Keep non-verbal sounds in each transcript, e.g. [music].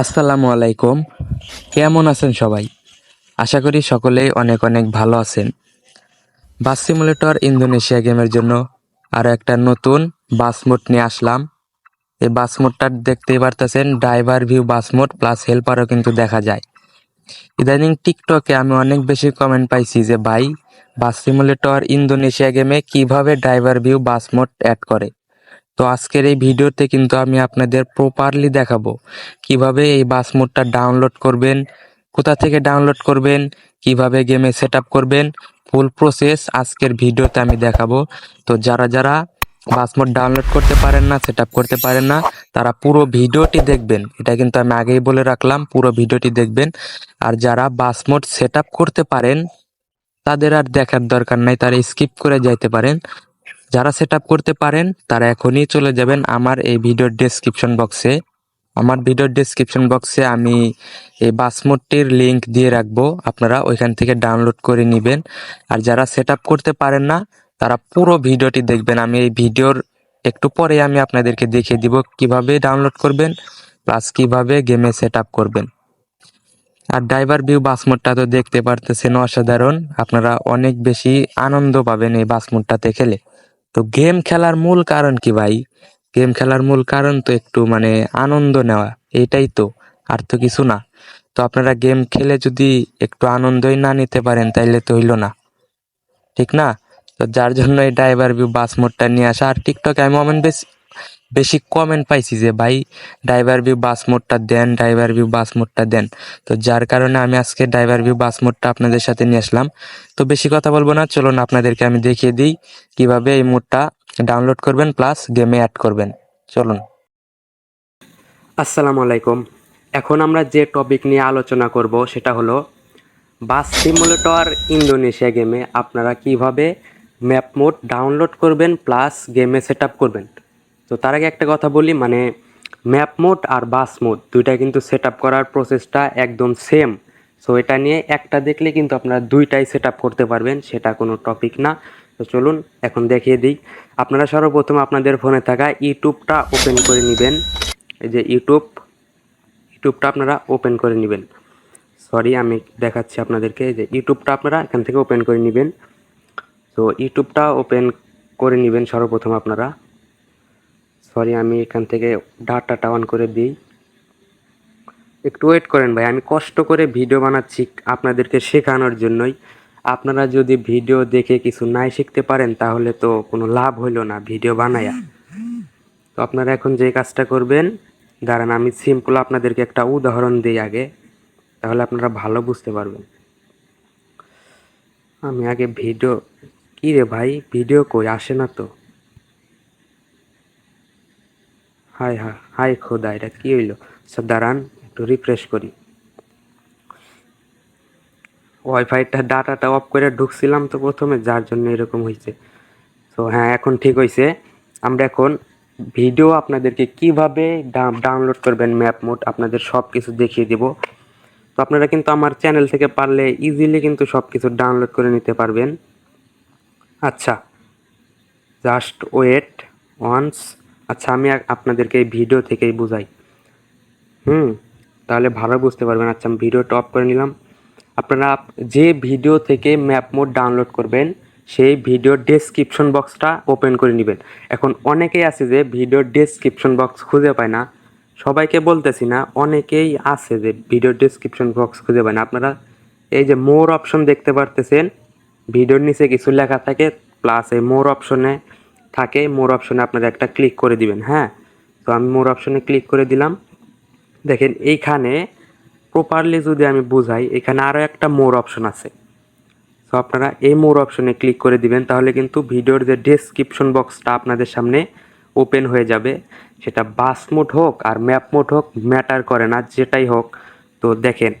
আসসালামু আলাইকুম। কেমন আছেন সবাই? আশা করি সকলেই অনেক অনেক ভালো আছেন। বাস সিমুলেটর ইন্দোনেশিয়া গেমের জন্য আরও একটা নতুন বাস মোড নিয়ে আসলাম। এই বাস মোডটা দেখতেই পারতেছেন, driver view bus mode plus হেল্পারও কিন্তু দেখা যায়। ইদানিং টিকটকে আমি অনেক বেশি কমেন্ট পাইছি যে, ভাই, বাস সিমুলেটর ইন্দোনেশিয়া গেমে কীভাবে driver view bus mode add করে? তো আজকের এই ভিডিওতে কিন্তু আমি আপনাদের প্রপারলি দেখাবো কীভাবে এই বাস মোডটা ডাউনলোড করবেন, কোথা থেকে ডাউনলোড করবেন, কীভাবে গেমে সেট করবেন ফুল প্রসেস আজকের ভিডিওতে আমি দেখাবো। তো যারা যারা বাস মোড ডাউনলোড করতে পারেন না সেট করতে পারেন না, তারা পুরো ভিডিওটি দেখবেন। এটা কিন্তু আমি আগেই বলে রাখলাম, পুরো ভিডিওটি দেখবেন। আর যারা বাস মোড সেট করতে পারেন, তাদের আর দেখার দরকার নাই, তারা স্কিপ করে যাইতে পারেন। যারা সেট করতে পারেন, তারা এখনই চলে যাবেন আমার এই ভিডিওর ডেসক্রিপশন বক্সে আমার ভিডিওর ডেসক্রিপশন বক্সে আমি এই বাসমোডটির লিঙ্ক দিয়ে রাখব, আপনারা ওইখান থেকে ডাউনলোড করে নেবেন। আর যারা সেট করতে পারেন না, তারা পুরো ভিডিওটি দেখবেন। আমি এই ভিডিওর একটু পরে আমি আপনাদেরকে দেখিয়ে দিব কীভাবে ডাউনলোড করবেন প্লাস কীভাবে গেমে সেট করবেন। আর ড্রাইভার ভিউ বাস মোডটা তো দেখতে পারতেছেন অসাধারণ। আপনারা অনেক বেশি আনন্দ পাবেন এই বাস মোডটাতে খেলে। তো গেম খেলার মূল কারণ কি ভাই? গেম খেলার মূল কারণ তো একটু মানে আনন্দ নেওয়া, এটাই তো, আর তো কিছু না। তো আপনারা গেম খেলে যদি একটু আনন্দই না নিতে পারেন, তাইলে তো হইল না। ঠিক না? তো যার জন্য এই ড্রাইভার ভিউ বাস মোডটা নিয়ে আসা, আর টিকটকে আমি অমেন বেশি বেশি কমেন্ট পাইছি যে, ভাই ড্রাইভার ভিউ বাস মোডটা দেন ড্রাইভার ভিউ বাস মোডটা দেন। তো যার কারণে আমি আজকে ড্রাইভার ভিউ বাস মোডটা আপনাদের সাথে নিয়ে আসলাম। তো বেশি কথা বলব না, চলুন আপনাদেরকে আমি দেখিয়ে দিই কীভাবে এই মোডটা ডাউনলোড করবেন প্লাস গেমে অ্যাড করবেন। চলুন। আসসালামু আলাইকুম। এখন আমরা যে টপিক নিয়ে আলোচনা করব, সেটা হলো বাস সিমুলেটর ইন্দোনেশিয়া গেমে আপনারা কীভাবে ম্যাপ মোড ডাউনলোড করবেন প্লাস গেমে সেট করবেন। তো তার আগে একটা কথা বলি মানে ম্যাপ মোড আর বাস মোড, দুইটা কিন্তু সেট করার প্রসেসটা একদম সেম সো এটা নিয়ে একটা দেখলে কিন্তু আপনারা দুইটাই সেট করতে পারবেন, সেটা কোনো টপিক না। তো চলুন, এখন দেখিয়ে দিই। আপনারা সর্বপ্রথম আপনাদের ফোনে থাকা ইউটিউবটা ওপেন করে নেবেন। এই যে ইউটিউব, ইউটিউবটা আপনারা ওপেন করে নেবেন। সরি আমি দেখাচ্ছি আপনাদেরকে। যে ইউটিউবটা আপনারা এখান থেকে ওপেন করে নেবেন। তো ইউটিউবটা ওপেন করে নেবেন সর্বপ্রথম আপনারা। সরি আমি এখান থেকে ডাটাটা অন করে দিই। একটু ওয়েট করেন ভাই, আমি কষ্ট করে ভিডিও বানাচ্ছি আপনাদেরকে শেখানোর জন্যই। আপনারা যদি ভিডিও দেখে কিছু নাই শিখতে পারেন, তাহলে তো কোনো লাভ হইল না ভিডিও বানায়া। তো আপনারা এখন যে কাজটা করবেন, দাঁড়ান, আমি সিম্পল আপনাদেরকে একটা উদাহরণ দিই আগে, তাহলে আপনারা ভালো বুঝতে পারবেন। আমি আগে ভিডিও কি রে ভাই ভিডিও কই? আসে না তো। হাই হা হাই খোদা এটা কি হইল? আচ্ছা দাঁড়ান, একটু রিফ্রেশ করি। ওয়াইফাইটা ডাটাটা অফ করে ঢুকছিলাম তো প্রথমে, যার জন্য এরকম হয়েছে তো হ্যাঁ এখন ঠিক হয়েছে আমরা এখন ভিডিও আপনাদেরকে কীভাবে ডাউনলোড করবেন ম্যাপ মোড আপনাদের সব কিছু দেখিয়ে দিব। তো আপনারা কিন্তু আমার চ্যানেল থেকে পারলে ইজিলি কিন্তু সব কিছু ডাউনলোড করে নিতে পারবেন। আচ্ছা জাস্ট ওয়েট ওয়ান্স আচ্ছা আমি আপনাদেরকে এই ভিডিও থেকেই বুঝাই। হুম, তাহলে ভালো বুঝতে পারবেন। আচ্ছা আমি ভিডিও টপ করে নিলাম। আপনারা যে ভিডিও থেকে ম্যাপ মোড ডাউনলোড করবেন, সেই ভিডিওর ডেসক্রিপশন বক্সটা ওপেন করে নেবেন। এখন অনেকেই আছে যে ভিডিও ডেসক্রিপশন বক্স খুঁজে পায় না। সবাইকে বলতেছি না, অনেকেই আছে যে ভিডিও ডেসক্রিপশন বক্স খুঁজে পায় না। আপনারা এই যে মোর অপশন দেখতে পারতেছেন, ভিডিওর নিচে কিছু লেখা থাকে প্লাস এই মোর অপশনে থাকে মোর অপশনে আপনারা একটা ক্লিক করে দিবেন হ্যাঁ? তো আমি মোর অপশনে ক্লিক করে দিলাম। দেখেন, এইখানে প্রপারলি যদি আমি বুঝাই, এখানে আরও একটা মোর অপশন আছে। তো আপনারা এই মোর অপশনে ক্লিক করে দিবেন, তাহলে কিন্তু ভিডিওর যে ডেসক্রিপশন বক্সটা আপনাদের সামনে ওপেন হয়ে যাবে। সেটা বাস মোড হোক আর ম্যাপ মোড হোক ম্যাটার করে না, যেটাই হোক। তো দেখেন,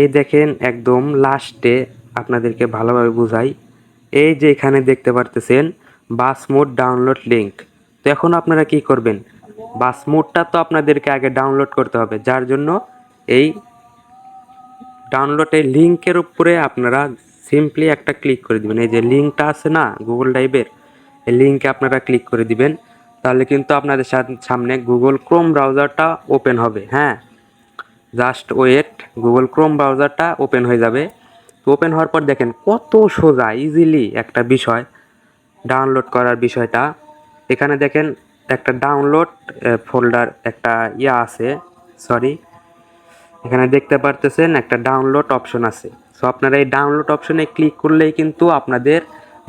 এই দেখেন একদম লাস্টে আপনাদেরকে ভালোভাবে বুঝাই। এই যে এখানে দেখতে পারতেছেন বাস মোড ডাউনলোড লিঙ্ক তো এখন আপনারা কি করবেন? বাস মোডটা তো আপনাদেরকে আগে ডাউনলোড করতে হবে, যার জন্য এই ডাউনলোডের লিঙ্কের উপরে আপনারা সিম্পলি একটা ক্লিক করে দিবেন। এই যে লিঙ্কটা আছে না, গুগল ড্রাইভের, এই লিঙ্কে আপনারা ক্লিক করে দিবেন। তাহলে কিন্তু আপনাদের সামনে গুগল ক্রোম ব্রাউজারটা ওপেন হবে হ্যাঁ? জাস্ট ওয়েট, গুগল ক্রোম ব্রাউজারটা ওপেন হয়ে যাবে। তো ওপেন হওয়ার পর দেখেন কত সোজা ইজিলি একটা বিষয়। ডাউনলোড করার বিষয়টা। এখানে দেখেন একটা ডাউনলোড ফোল্ডার একটা ইয়া আছে, সরি। এখানে দেখতে পারতেছেন একটা ডাউনলোড অপশন আছে। সো আপনারা এই ডাউনলোড অপশনে ক্লিক করলেই কিন্তু আপনাদের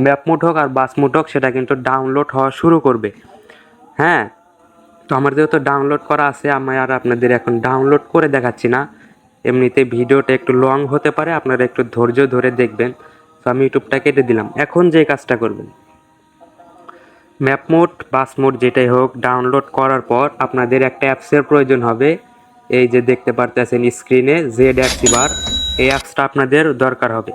ম্যাপ মোড হোক আর বাস মোড হোক সেটা কিন্তু ডাউনলোড হওয়া শুরু করবে। হ্যাঁ তো আমার যেহেতু ডাউনলোড করা আছে, আমি আর আপনাদের এখন ডাউনলোড করে দেখাচ্ছি না। এমনিতে ভিডিওটা একটু লং হতে পারে, আপনারা একটু ধৈর্য ধরে দেখবেন। তো আমি ইউটিউবটা কেটে দিলাম। এখন যে কাজটা করবেন। ম্যাপ মোড, বাস মোড যেটাই হোক, ডাউনলোড করার পর আপনাদের একটা অ্যাপসের প্রয়োজন হবে। এই যে দেখতে পারতেছেন স্ক্রিনে জেড অ্যাক্সিবার এই অ্যাপসটা আপনাদের দরকার হবে।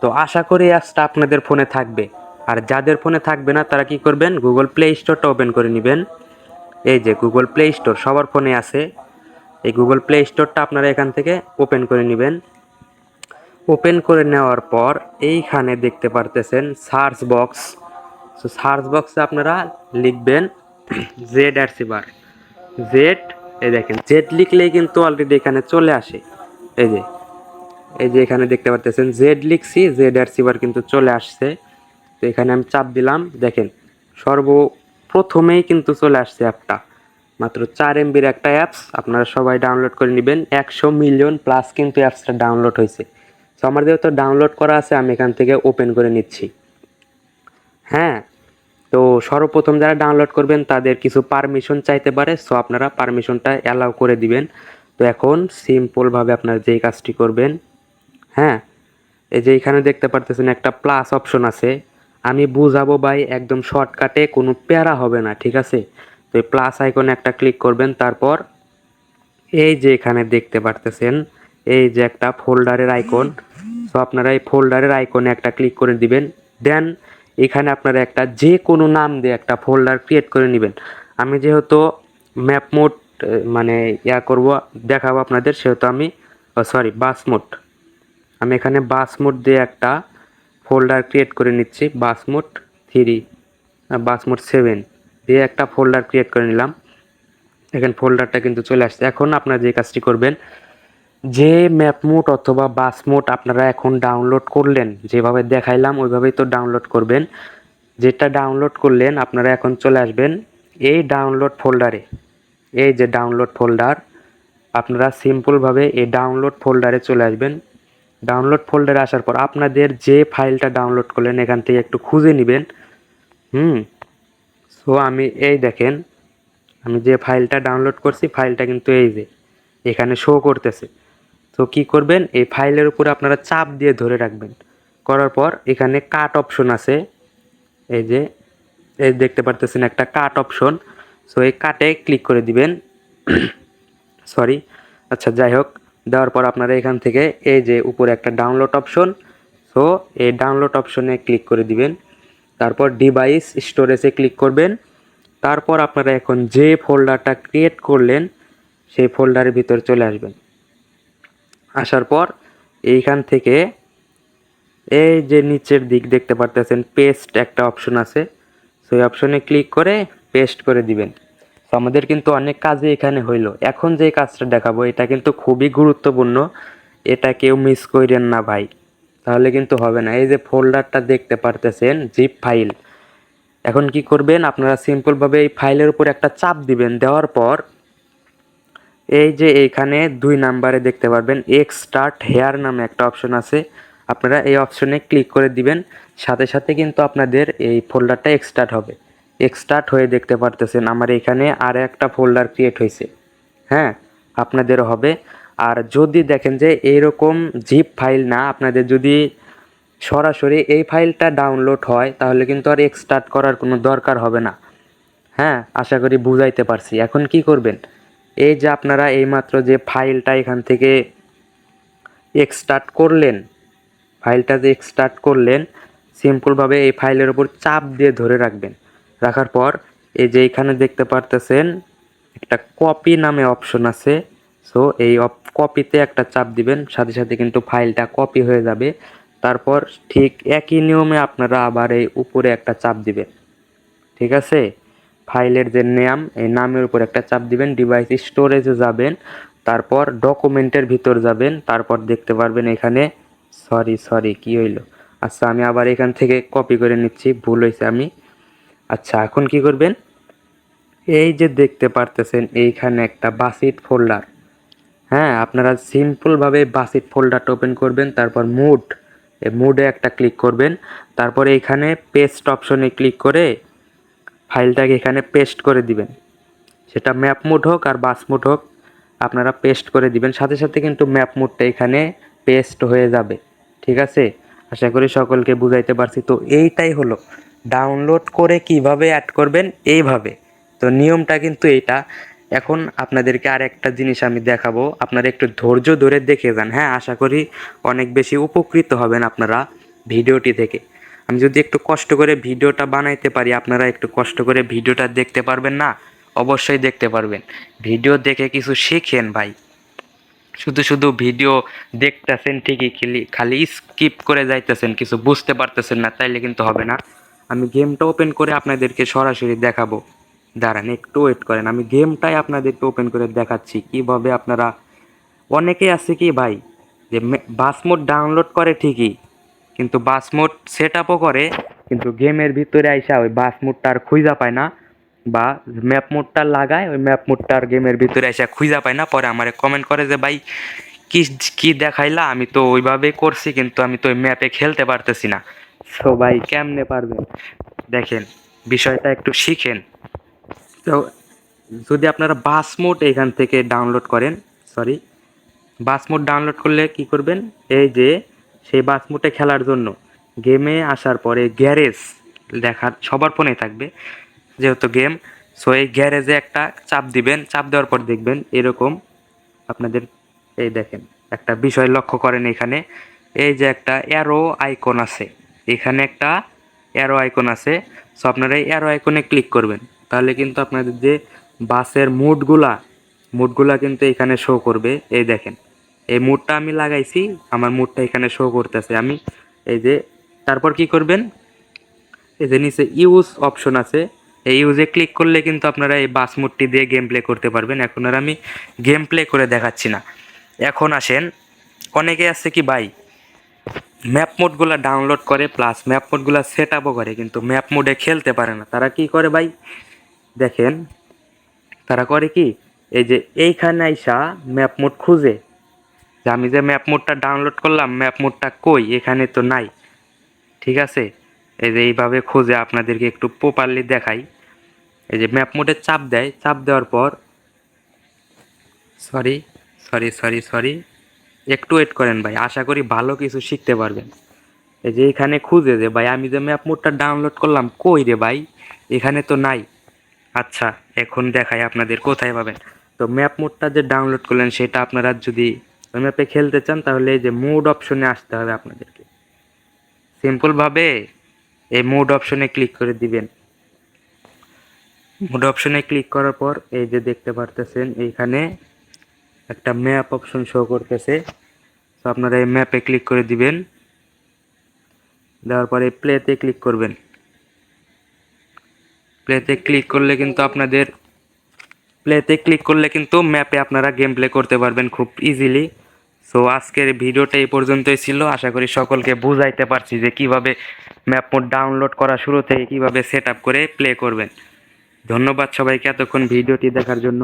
তো আশা করি অ্যাপসটা আপনাদের ফোনে থাকবে। আর যাদের ফোনে থাকবে না, তারা কি করবেন? গুগল প্লে স্টোরটা ওপেন করে নেবেন। এই যে গুগল প্লে স্টোর সবার ফোনে আছে। এই গুগল প্লে স্টোরটা আপনারা এখান থেকে ওপেন করে নেবেন। ওপেন করে নেওয়ার পর এইখানে দেখতে পারতেছেন সার্চ বক্স সো সার্চ বক্সে আপনারা লিখবেন জেড অ্যারসিবার জেড এই দেখেন জেড লিখলেই কিন্তু অলরেডি এখানে চলে আসে। এই যে এই যে এখানে দেখতে পারতেছেন জেড লিখছি জেড অ্যারসিবার কিন্তু চলে আসছে। তো এখানে আমি চাপ দিলাম, দেখেন, সর্বপ্রথমেই কিন্তু চলে আসছে অ্যাপটা। মাত্র চার এমবির একটা অ্যাপস আপনারা সবাই ডাউনলোড করে নেবেন। একশো মিলিয়ন প্লাস কিন্তু অ্যাপসটা ডাউনলোড হয়েছে। সো আমার যেহেতু ডাউনলোড করা আছে, আমি এখান থেকে ওপেন করে নিচ্ছি। হ্যাঁ তো সর্বপ্রথম যারা ডাউনলোড করবেন, তাদের কিছু পারমিশন চাইতে পারে সো আপনারা পারমিশনটা অ্যালাউ করে দিবেন। তো এখন সিম্পলভাবে আপনারা যেই কাজটি করবেন হ্যাঁ এই যে এখানে দেখতে পারতেছেন একটা প্লাস অপশন আছে। আমি বুঝাবো ভাই, একদম শর্টকাটে কোনো প্যারা হবে না, ঠিক আছে? তো এই প্লাস আইকনে একটা ক্লিক করবেন, তারপর এই যে এখানে দেখতে পারতেছেন, এই যে একটা ফোল্ডারের আইকন সো আপনারা এই ফোল্ডারের আইকনে একটা ক্লিক করে দিবেন দেন এখানে আপনারা একটা যে কোনো নাম দিয়ে একটা ফোল্ডার ক্রিয়েট করে নেবেন। আমি যেহেতু ম্যাপ মোড মানে ইয়া করব, দেখাবো আপনাদের, সেহেতু আমি সরি বাস মোড আমি এখানে বাস মোড দিয়ে একটা ফোল্ডার ক্রিয়েট করে নিচ্ছি bus mode three bus mode seven দিয়ে একটা ফোল্ডার ক্রিয়েট করে নিলাম। এখানে ফোল্ডারটা কিন্তু চলে আসছে। এখন আপনারা যে কাজটি করবেন যে ম্যাপ মোড অথবা বাস মোড আপনারা এখন ডাউনলোড করলেন, যেভাবে দেখাইলাম ওইভাবেই তো ডাউনলোড করবেন। যেটা ডাউনলোড করলেন, আপনারা এখন চলে আসবেন এই ডাউনলোড ফোল্ডারে এই যে ডাউনলোড ফোল্ডার আপনারা সিম্পলভাবে এই ডাউনলোড ফোল্ডারে চলে আসবেন। ডাউনলোড ফোল্ডারে আসার পর আপনাদের যে ফাইলটা ডাউনলোড করলেন, এখান থেকে একটু খুঁজে নেবেন। হুম? সো আমি এই দেখেন, আমি যে ফাইলটা ডাউনলোড করছি ফাইলটা কিন্তু এই যে, এখানে শো করতেছে। তো কি করবেন? এই ফাইলের উপরে আপনারা চাপ দিয়ে ধরে রাখবেন। করার পর এখানে কাট অপশন আছে। এই যে, এই দেখতে পারতেছেন একটা কাট অপশন সো এই কাটে ক্লিক করে দিবেন। [coughs] সরি আচ্ছা যাই হোক। দেওয়ার পর আপনারা এখান থেকে এই যে উপরে একটা ডাউনলোড অপশন সো এই ডাউনলোড অপশনে ক্লিক করে দিবেন। তারপর ডিভাইস স্টোরেজে ক্লিক করবেন। তারপর আপনারা এখন যে ফোল্ডারটা ক্রিয়েট করলেন, সেই ফোল্ডারের ভিতর চলে আসবেন। আসার পর এইখান থেকে এই যে নিচের দিক দেখতে পারতেছেন পেস্ট একটা অপশন আছে। সো এই অপশনে ক্লিক করে পেস্ট করে দিবেন। তো আমাদের কিন্তু অনেক কাজই এখানে হইল। এখন যে কাজটা দেখাবো, এটা কিন্তু খুবই গুরুত্বপূর্ণ। এটা কেউ মিস করেন না ভাই। তাহলে কিন্তু হবে না। এই যে ফোল্ডারটা দেখতে পারতেছেন জিপ ফাইল এখন কি করবেন? আপনারা সিম্পলভাবে এই ফাইলের উপর একটা চাপ দিবেন। দেওয়ার পর এই যে এইখানে দুই নাম্বারে দেখতে পারবেন এক্সটার্ট হেয়ার নামে একটা অপশন আছে। আপনারা এই অপশনে ক্লিক করে দিবেন, সাথে সাথে কিন্তু আপনাদের এই ফোল্ডারটা এক্সটার্ট হবে। এক্সটার্ট হয়ে দেখতে পারতেছেন আমার এখানে আর একটা ফোল্ডার ক্রিয়েট হয়েছে। হ্যাঁ আপনাদেরও হবে। আর যদি দেখেন যে এইরকম জিপ ফাইল না, আপনাদের যদি সরাসরি এই ফাইলটা ডাউনলোড হয়, তাহলে কিন্তু আর এক্সটার্ট করার কোনো দরকার হবে না। হ্যাঁ আশা করি বুঝাইতে পারছি। এখন কি করবেন? এই যে আপনারা এইমাত্র যে ফাইলটা এখান থেকে এক্সটার্ট করলেন, ফাইলটা যে এক্সটার্ট করলেন সিম্পলভাবে এই ফাইলের উপর চাপ দিয়ে ধরে রাখবেন। রাখার পর এই যে এখানে দেখতে পারতেছেন, একটা কপি নামে অপশন আছে। সো এই কপিতে একটা চাপ দিবেন, সাথে সাথে কিন্তু ফাইলটা কপি হয়ে যাবে। তারপর ঠিক একই নিয়মে আপনারা আবার এই উপরে একটা চাপ দিবেন। ঠিক আছে? ফাইলের যে নাম, এই নামের উপর একটা চাপ দিবেন ডিভাইস স্টোরেজে যাবেন, তারপর ডকুমেন্টের ভিতর যাবেন, তারপর দেখতে পারবেন এখানে সরি সরি কি হইল? আচ্ছা আমি আবার এখান থেকে কপি করে নিচ্ছি, ভুল হয়েছে আমি। আচ্ছা এখন কি করবেন? এই যে দেখতে পারতেছেন, এইখানে একটা বাসিট ফোল্ডার হ্যাঁ আপনারা সিম্পলভাবে বাসিট ফোল্ডারটা ওপেন করবেন, তারপর মুড মুডে একটা ক্লিক করবেন, তারপর এইখানে পেস্ট অপশনে ক্লিক করে ফাইলটাকে এখানে পেস্ট করে দিবেন। সেটা ম্যাপ মুড হোক আর বাস মুড হোক, আপনারা পেস্ট করে দিবেন। সাথে সাথে কিন্তু ম্যাপ মুডটা এখানে পেস্ট হয়ে যাবে। ঠিক আছে? আশা করি সকলকে বুঝাইতে পারছি। তো এইটাই হলো। ডাউনলোড করে কীভাবে অ্যাড করবেন? এইভাবে। তো নিয়মটা কিন্তু এইটা। এখন আপনাদেরকে আর একটা জিনিস আমি দেখাবো। আপনারা একটু ধৈর্য ধরে দেখে যান। হ্যাঁ আশা করি অনেক বেশি উপকৃত হবেন আপনারা ভিডিওটি থেকে আমি যদি একটু কষ্ট করে ভিডিওটা বানাইতে পারি, আপনারা একটু কষ্ট করে ভিডিওটা দেখতে পারবেন না? অবশ্যই দেখতে পারবেন। ভিডিও দেখে কিছু শিখেন ভাই। শুধু শুধু ভিডিও দেখতেছেন ঠিকই, খালি স্কিপ করে যাইতেছেন, কিছু বুঝতে পারতেছেন না, তাইলে কিন্তু হবে না। আমি গেমটা ওপেন করে আপনাদেরকে সরাসরি দেখাবো। দাঁড়ান, একটু ওয়েট করেন, আমি গেমটাই আপনাদেরকে ওপেন করে দেখাচ্ছি, কীভাবে আপনারা, অনেকেই আছে কি ভাই, যে বাস মোড ডাউনলোড করে ঠিকই কিন্তু বাস মোড সেট আপও করে কিন্তু গেমের ভিতরে আইসা ওই বাস মোডটা আর খুঁজা পায় না বা ম্যাপ মোডটা লাগায় ওই ম্যাপ মোডটা আর গেমের ভিতরে এসে খুঁজা পায় না। পরে আমারে কমেন্ট করে যে ভাই কি কি দেখাইলা? আমি তো ওইভাবে করছি কিন্তু আমি তো ওই ম্যাপে খেলতে পারতেছি না। সো ভাই কেমনে পারবেন দেখেন বিষয়টা একটু শিখেন। তো যদি আপনারা বাস মোড এখান থেকে ডাউনলোড করেন সরি বাস মোড ডাউনলোড করলে কি করবেন? এই যে সেই বাস মোডে খেলার জন্য। গেমে আসার পরে গ্যারেজ দেখার, সবার ফোনে থাকবে। যেহেতু গেম সো এই গ্যারেজে একটা চাপ দিবেন, চাপ দেওয়ার পর দেখবেন এরকম আপনাদের এই দেখেন, একটা বিষয় লক্ষ্য করেন এখানে। এই যে একটা অ্যারো আইকন আছে। এখানে একটা অ্যারো আইকন আছে। সো আপনারা এই অ্যারো আইকনে ক্লিক করবেন। তাহলে কিন্তু আপনাদের যে বাসের মুডগুলা মুডগুলা কিন্তু এখানে শো করবে। এই দেখেন। এই মুডটা আমি লাগাইছি, আমার মুডটা এখানে শো করতেছে। আমি এই যে, তারপর কি করবেন? এই যে নিচে ইউজ অপশন আছে। এই ইউজে ক্লিক করলে কিন্তু আপনারা এই বাস মুডটি দিয়ে গেম প্লে করতে পারবেন। এখন আর আমি গেম প্লে করে দেখাচ্ছি না। এখন আসেন, অনেকে আছে কি ভাই ম্যাপ মোডগুলো ডাউনলোড করে প্লাস ম্যাপ মোডগুলো সেট আপও করে, কিন্তু ম্যাপ মোডে খেলতে পারে না। তারা কি করে ভাই? দেখেন, তারা করে কি? এই যে এইখানে আইসা ম্যাপ মোড খুঁজে। যে আমি যে ম্যাপ মোডটা ডাউনলোড করলাম ম্যাপ মোডটা কই? এখানে তো নাই। ঠিক আছে? এই যে এইভাবে খুঁজে আপনাদেরকে একটু প্রপারলি দেখাই। এই যে ম্যাপ মোডে চাপ দেয়, চাপ দেওয়ার পর সরি সরি সরি সরি একটু ওয়েট করেন ভাই, আশা করি ভালো কিছু শিখতে পারবেন। এই যে এখানে খুঁজে যে ভাই, আমি যে ম্যাপ মোডটা ডাউনলোড করলাম, কই রে ভাই? এখানে তো নাই। আচ্ছা এখন দেখাই আপনাদের কোথায় পাবেন। তো ম্যাপ মোডটা যে ডাউনলোড করলেন, সেটা আপনারা যদি ওই ম্যাপে খেলতে চান, তাহলে এই যে মুড অপশনে আসতে হবে আপনাদেরকে। সিম্পলভাবে এই মুড অপশনে ক্লিক করে দিবেন। মুড অপশনে ক্লিক করার পর এই যে দেখতে পারতেছেন, এইখানে একটা ম্যাপ অপশন শো করতেছে। তো আপনারা এই ম্যাপে ক্লিক করে দিবেন। দেওয়ার পরে প্লেতে ক্লিক করবেন। প্লেতে ক্লিক করলে কিন্তু আপনাদের প্লেতে ক্লিক করলে কিন্তু ম্যাপে আপনারা গেম প্লে করতে পারবেন খুব ইজিলি সো আজকের ভিডিওটা এই পর্যন্তই ছিল। আশা করি সকলকে বুঝাইতে পারছি যে কীভাবে ম্যাপ মোড ডাউনলোড করা শুরু থেকে কীভাবে সেট করে প্লে করবেন। ধন্যবাদ সবাইকে এতক্ষণ ভিডিওটি দেখার জন্য।